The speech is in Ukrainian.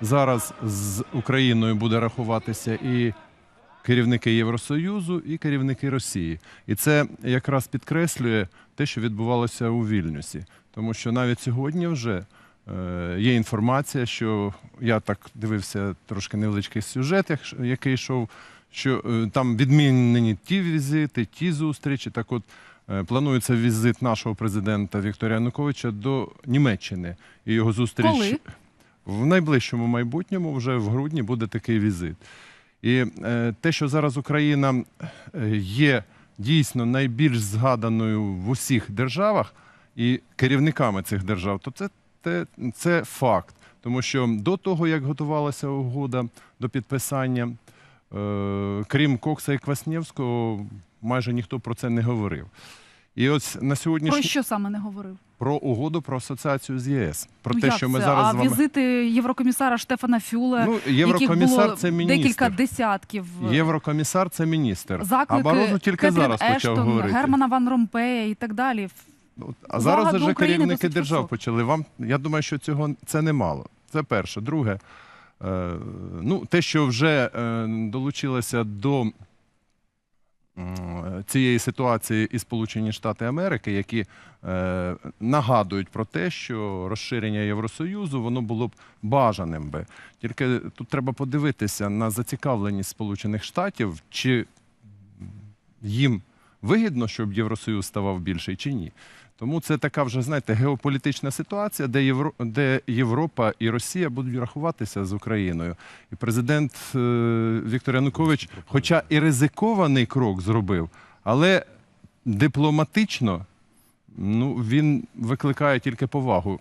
зараз з Україною буде рахуватися і керівники Євросоюзу, і керівники Росії. І це якраз підкреслює те, що відбувалося у Вільнюсі. Тому що навіть сьогодні вже е, є інформація, що я так дивився трошки невеличкий сюжет, як- який йшов, що е, там відмінені ті візити, ті зустрічі. Так от е, планується візит нашого президента Віктора Януковича до Німеччини. І його зустріч Коли? В найближчому майбутньому, вже в грудні, буде такий візит. І е, те, що зараз Україна е, є дійсно найбільш згаданою в усіх державах і керівниками цих держав, то це, те, це факт. Тому що до того, як готувалася угода до підписання, е, крім Кокса і Кваснєвського, майже ніхто про це не говорив. І ось на сьогоднішній Про що саме не говорив? про угоду про асоціацію з ЄС. Про ну, те, як що ми це? зараз а з вами візити єврокомісара Штефана Фюле, ну, яких єврокомісар було це міністр. декілька десятків. Єврокомісар це міністр. Заклики а Барозу тільки Кетрін зараз почав говорити. Германа Ван Ромпея і так далі. От, А зараз вже керівники держав висока. почали. Вам я думаю, що цього це немало. Це перше. Друге, е, ну те, що вже е, долучилося до цієї ситуації і Сполучені Штати Америки, які е, нагадують про те, що розширення Євросоюзу воно було б бажаним би. Тільки тут треба подивитися на зацікавленість Сполучених Штатів, чи їм вигідно, щоб Євросоюз ставав більший чи ні. Тому це така вже, знаєте, геополітична ситуація, де, Євро... де Європа і Росія будуть рахуватися з Україною. І президент е... Віктор Янукович, хоча і ризикований крок зробив, але дипломатично ну, він викликає тільки повагу